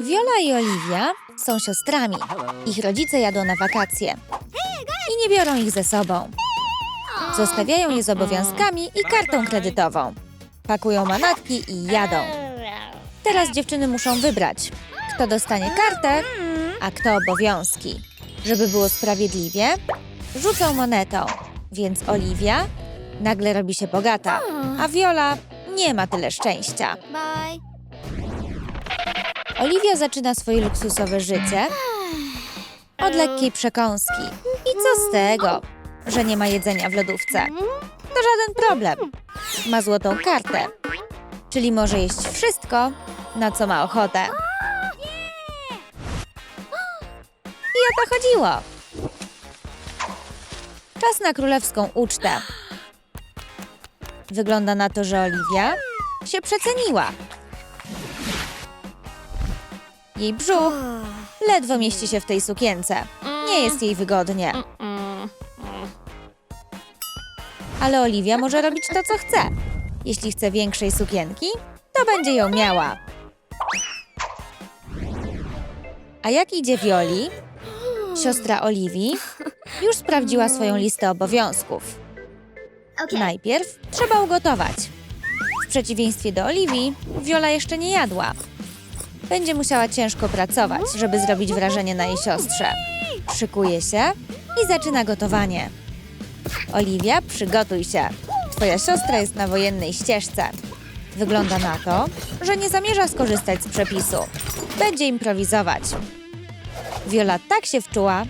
Viola i Olivia są siostrami. Ich rodzice jadą na wakacje i nie biorą ich ze sobą. Zostawiają je z obowiązkami i kartą kredytową. Pakują manatki i jadą. Teraz dziewczyny muszą wybrać, kto dostanie kartę, a kto obowiązki. Żeby było sprawiedliwie, rzucą monetą, więc Olivia nagle robi się bogata, a Viola nie ma tyle szczęścia. Bye. Olivia zaczyna swoje luksusowe życie od lekkiej przekąski. I co z tego, że nie ma jedzenia w lodówce? To żaden problem. Ma złotą kartę, czyli może jeść wszystko, na co ma ochotę. I o to chodziło. Czas na królewską ucztę. Wygląda na to, że Olivia się przeceniła. Jej brzuch ledwo mieści się w tej sukience. Nie jest jej wygodnie. Ale Oliwia może robić to, co chce. Jeśli chce większej sukienki, to będzie ją miała. A jak idzie Wioli? Siostra Oliwii już sprawdziła swoją listę obowiązków. Najpierw trzeba ugotować. W przeciwieństwie do Oliwii, Wiola jeszcze nie jadła. Będzie musiała ciężko pracować, żeby zrobić wrażenie na jej siostrze. Szykuje się i zaczyna gotowanie. Oliwia, przygotuj się. Twoja siostra jest na wojennej ścieżce. Wygląda na to, że nie zamierza skorzystać z przepisu. Będzie improwizować. Wiola tak się wczuła,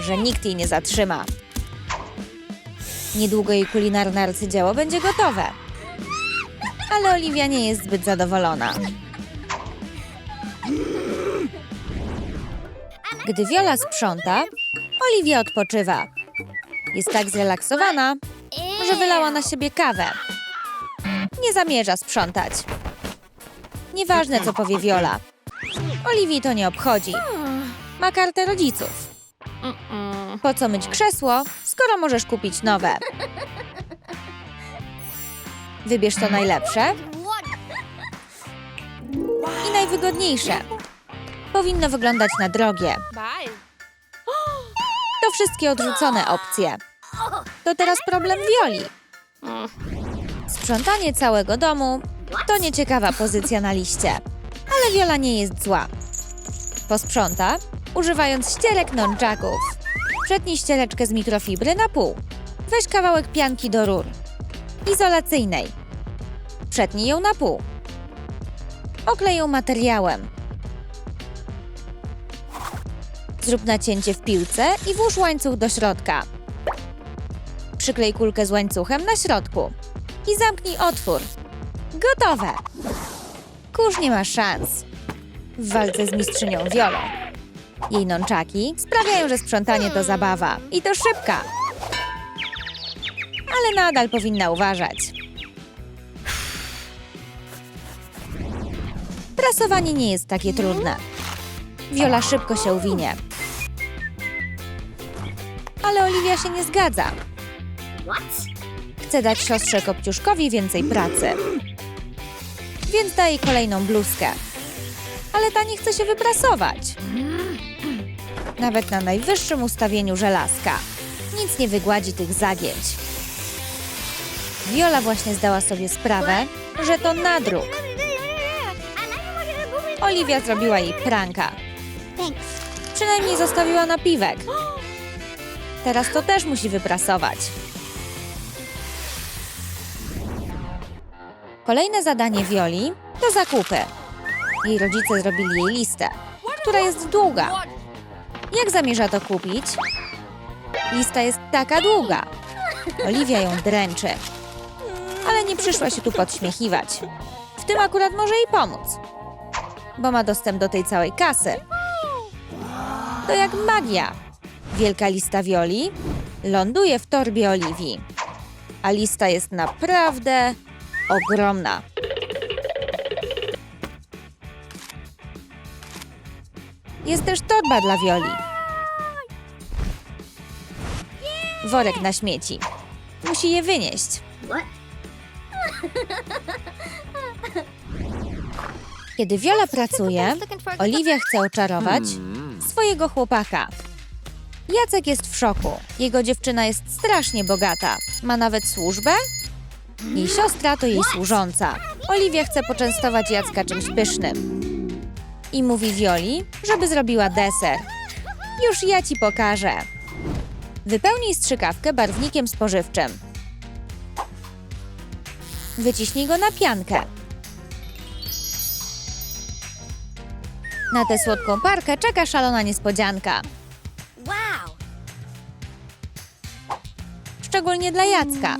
że nikt jej nie zatrzyma. Niedługo jej kulinarne arcydzieło będzie gotowe. Ale Oliwia nie jest zbyt zadowolona. Gdy Viola sprząta, Oliwia odpoczywa. Jest tak zrelaksowana, że wylała na siebie kawę. Nie zamierza sprzątać. Nieważne, co powie Viola. Oliwii to nie obchodzi. Ma kartę rodziców. Po co myć krzesło, skoro możesz kupić nowe? Wybierz to najlepsze i najwygodniejsze. Powinno wyglądać na drogie. To wszystkie odrzucone opcje. To teraz problem Wioli. Sprzątanie całego domu to nieciekawa pozycja na liście. Ale Wiola nie jest zła. Posprząta, używając ścierek nonczaków. Przetnij ściereczkę z mikrofibry na pół. Weź kawałek pianki do rur. Izolacyjnej. Przetnij ją na pół. Oklej ją materiałem. Zrób nacięcie w piłce i włóż łańcuch do środka. Przyklej kulkę z łańcuchem na środku i zamknij otwór. Gotowe! Kurz nie ma szans w walce z mistrzynią Wiolą. Jej nonczaki sprawiają, że sprzątanie to zabawa i to szybka. Ale nadal powinna uważać. Prasowanie nie jest takie trudne. Wiola szybko się uwinie. Ale Oliwia się nie zgadza. Chce dać siostrze Kopciuszkowi więcej pracy. Więc daje kolejną bluzkę. Ale ta nie chce się wyprasować. Nawet na najwyższym ustawieniu żelazka. Nic nie wygładzi tych zagięć. Viola właśnie zdała sobie sprawę, że to nadruk. Oliwia zrobiła jej pranka. Przynajmniej zostawiła napiwek. Teraz to też musi wyprasować. Kolejne zadanie Wioli to zakupy. Jej rodzice zrobili jej listę, która jest długa. Jak zamierza to kupić? Lista jest taka długa. Oliwia ją dręczy. Ale nie przyszła się tu podśmiechiwać. W tym akurat może jej pomóc, bo ma dostęp do tej całej kasy. To jak magia. Wielka lista Wioli ląduje w torbie Oliwii. A lista jest naprawdę ogromna. Jest też torba dla Wioli. Worek na śmieci. Musi je wynieść. Kiedy Viola pracuje, Oliwia chce oczarować swojego chłopaka. Jacek jest w szoku. Jego dziewczyna jest strasznie bogata. Ma nawet służbę? Jej siostra to jej służąca. Oliwia chce poczęstować Jacka czymś pysznym. I mówi Violi, żeby zrobiła deser. Już ja ci pokażę. Wypełnij strzykawkę barwnikiem spożywczym. Wyciśnij go na piankę. Na tę słodką parkę czeka szalona niespodzianka. Szczególnie dla Jacka.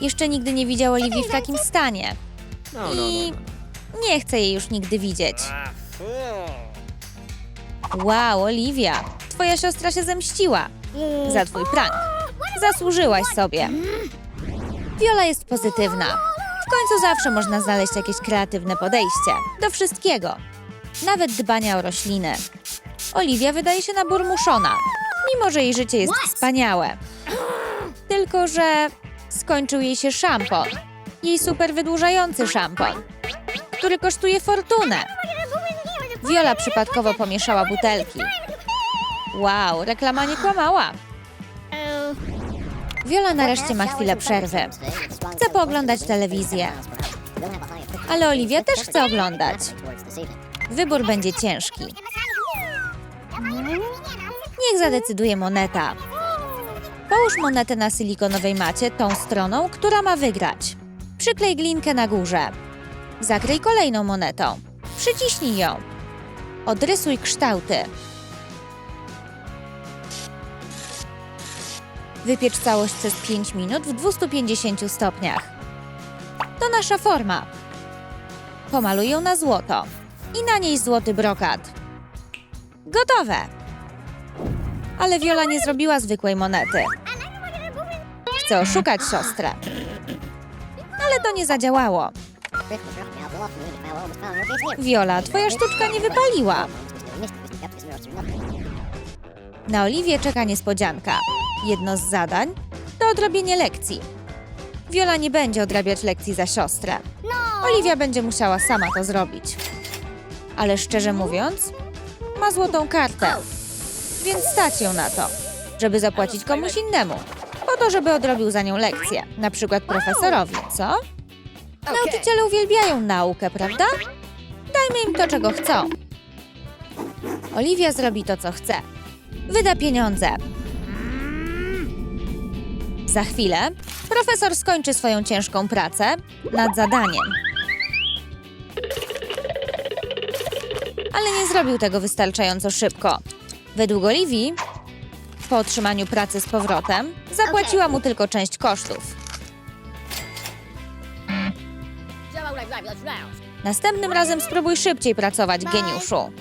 Jeszcze nigdy nie widział Oliwii w takim stanie. I nie chcę jej już nigdy widzieć. Wow, Oliwia, twoja siostra się zemściła za twój prank. Zasłużyłaś sobie. Viola jest pozytywna. W końcu zawsze można znaleźć jakieś kreatywne podejście do wszystkiego, nawet dbania o rośliny. Oliwia wydaje się naburmuszona, mimo że jej życie jest wspaniałe. Tylko, że skończył jej się szampon. Jej super wydłużający szampon, który kosztuje fortunę. Viola przypadkowo pomieszała butelki. Wow, reklama nie kłamała. Viola nareszcie ma chwilę przerwy. Chce pooglądać telewizję, ale Oliwia też chce oglądać. Wybór będzie ciężki. Niech zadecyduje moneta. Połóż monetę na silikonowej macie tą stroną, która ma wygrać. Przyklej glinkę na górze. Zakryj kolejną monetą. Przyciśnij ją. Odrysuj kształty. Wypiecz całość przez 5 minut w 250 stopniach. To nasza forma. Pomaluj ją na złoto. I na niej złoty brokat. Gotowe! Ale Viola nie zrobiła zwykłej monety. Chce oszukać siostrę. Ale to nie zadziałało. Viola, twoja sztuczka nie wypaliła. Na Oliwię czeka niespodzianka. Jedno z zadań to odrobienie lekcji. Viola nie będzie odrabiać lekcji za siostrę. Oliwia będzie musiała sama to zrobić. Ale szczerze mówiąc, ma złotą kartę, więc stać ją na to, żeby zapłacić komuś innemu. Po to, żeby odrobił za nią lekcję, na przykład profesorowi, co? Nauczyciele uwielbiają naukę, prawda? Dajmy im to, czego chcą. Oliwia zrobi to, co chce. Wyda pieniądze. Za chwilę profesor skończy swoją ciężką pracę nad zadaniem. Ale nie zrobił tego wystarczająco szybko. Według Oliwii, po otrzymaniu pracy z powrotem, zapłaciła mu tylko część kosztów. Następnym razem spróbuj szybciej pracować, geniuszu.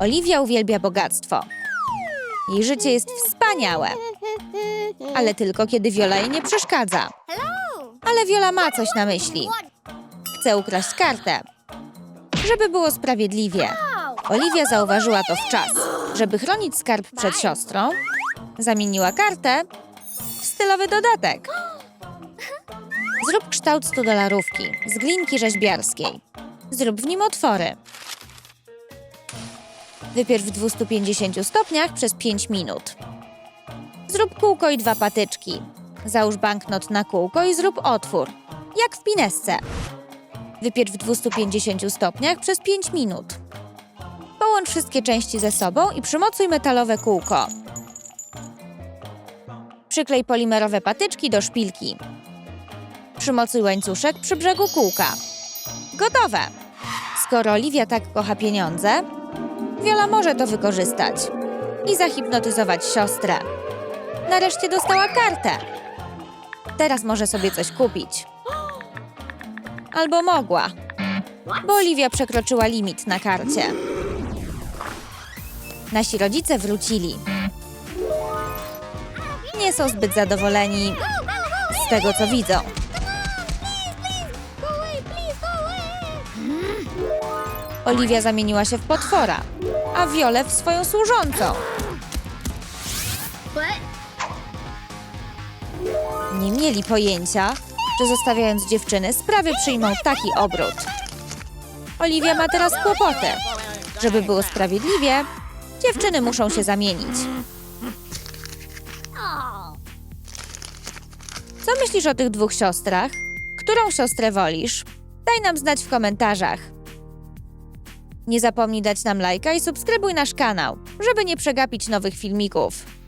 Oliwia uwielbia bogactwo. Jej życie jest wspaniałe, ale tylko kiedy Viola jej nie przeszkadza. Ale Viola ma coś na myśli. Chce ukraść kartę, żeby było sprawiedliwie. Oliwia zauważyła to w czas. Żeby chronić skarb przed siostrą, zamieniła kartę w stylowy dodatek. Zrób kształt 100 dolarówki z glinki rzeźbiarskiej. Zrób w nim otwory. Wypierw w 250 stopniach przez 5 minut. Zrób kółko i dwa patyczki. Załóż banknot na kółko i zrób otwór, jak w pinesce. Wypiecz w 250 stopniach przez 5 minut. Połącz wszystkie części ze sobą i przymocuj metalowe kółko. Przyklej polimerowe patyczki do szpilki. Przymocuj łańcuszek przy brzegu kółka. Gotowe! Skoro Oliwia tak kocha pieniądze, Viola może to wykorzystać i zahipnotyzować siostrę. Nareszcie dostała kartę. Teraz może sobie coś kupić. Albo mogła, bo Oliwia przekroczyła limit na karcie. Nasi rodzice wrócili. Nie są zbyt zadowoleni z tego, co widzą. Oliwia zamieniła się w potwora, a Violę w swoją służącą. Nie mieli pojęcia, że zostawiając dziewczyny, sprawy przyjmą taki obrót. Oliwia ma teraz kłopoty. Żeby było sprawiedliwie, dziewczyny muszą się zamienić. Co myślisz o tych dwóch siostrach? Którą siostrę wolisz? Daj nam znać w komentarzach. Nie zapomnij dać nam lajka i subskrybuj nasz kanał, żeby nie przegapić nowych filmików.